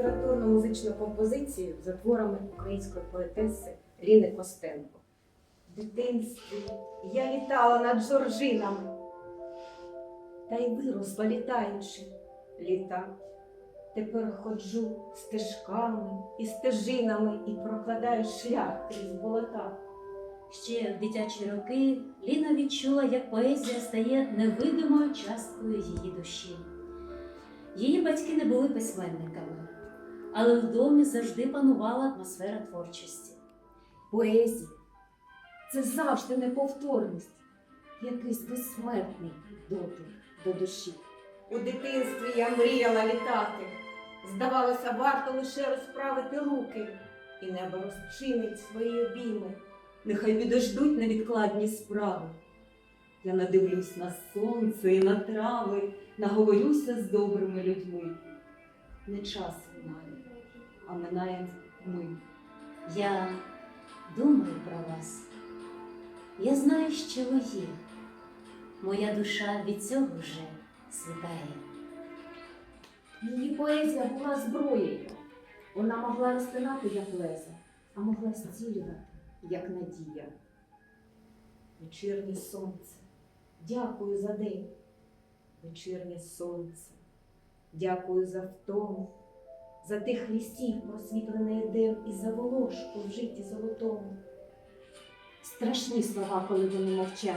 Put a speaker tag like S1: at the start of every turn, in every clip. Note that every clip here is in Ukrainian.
S1: літературно-музичну композицію за творами української поетеси Ліни Костенко. В дитинстві я літала над жоржинами, та й виросла літаючи літа. Тепер ходжу стежками і стежинами і прокладаю шлях крізь болота.
S2: Ще в дитячі роки Ліна відчула, як поезія стає невидимою часткою її душі. Її батьки не були письменниками, але в домі завжди панувала атмосфера творчості.
S1: Поезія це завжди неповторність, якийсь безсмертний дотик до душі. У дитинстві я мріяла літати. Здавалося, варто лише розправити руки, і небо розчинить свої обійми.
S3: Нехай підождуть невідкладні справи. Я надивлюсь на сонце і на трави, наговорюся з добрими людьми. Не час минає, минає ми.
S2: Я думаю про вас. Я знаю, що ви є. Моя душа від цього вже світає.
S1: Її поезія була зброєю. Вона могла розтинати, як лезо, а могла зцілювати, як надія. Вечірнє сонце, дякую за день. Вечірнє сонце, дякую за втому, за тих лісів просвітлений дем і за волошку в житті золотому. Страшні слова, коли вони мовчать,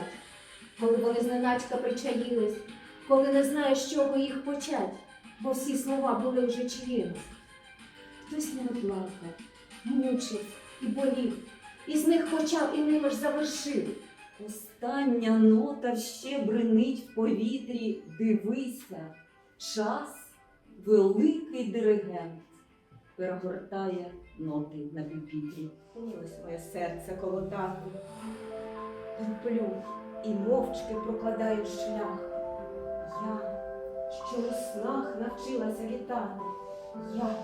S1: коли вони зненацька причаїлись, коли не знаєш, з чого їх почать, бо всі слова були вже чиїмось. Хтось не плакав, мучив і болів, і з них почав і ними ж завершив.
S3: Остання нота ще бренить в повітрі. Дивися, час великий диригент перегортає ноти на пюпітрі.
S1: Ось моє серце колотати. Терплю і мовчки прокладаю шлях. Я, що у снах навчилася літати. Я,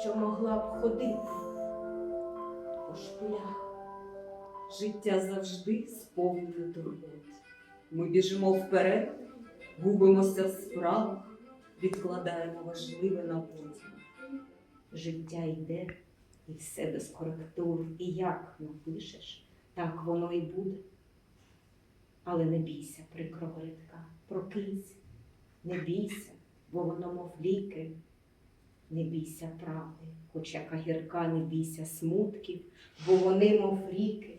S1: що могла б ходити по шпилях.
S3: Життя завжди сповнене турбот. Ми біжимо вперед, губимося в справах, відкладаємо важливе на потім.
S1: Життя йде, і все без коректур. І як напишеш, так воно і буде. Але не бійся прикрого рядка, прокинься, не бійся, бо воно мов ліки. Не бійся правди, хоч яка гірка, не бійся смутків, бо вони, мов ріки.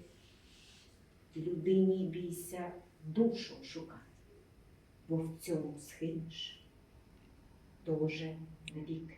S1: Людині бійся душу шукати, бо в цьому схинеш, вже навіки.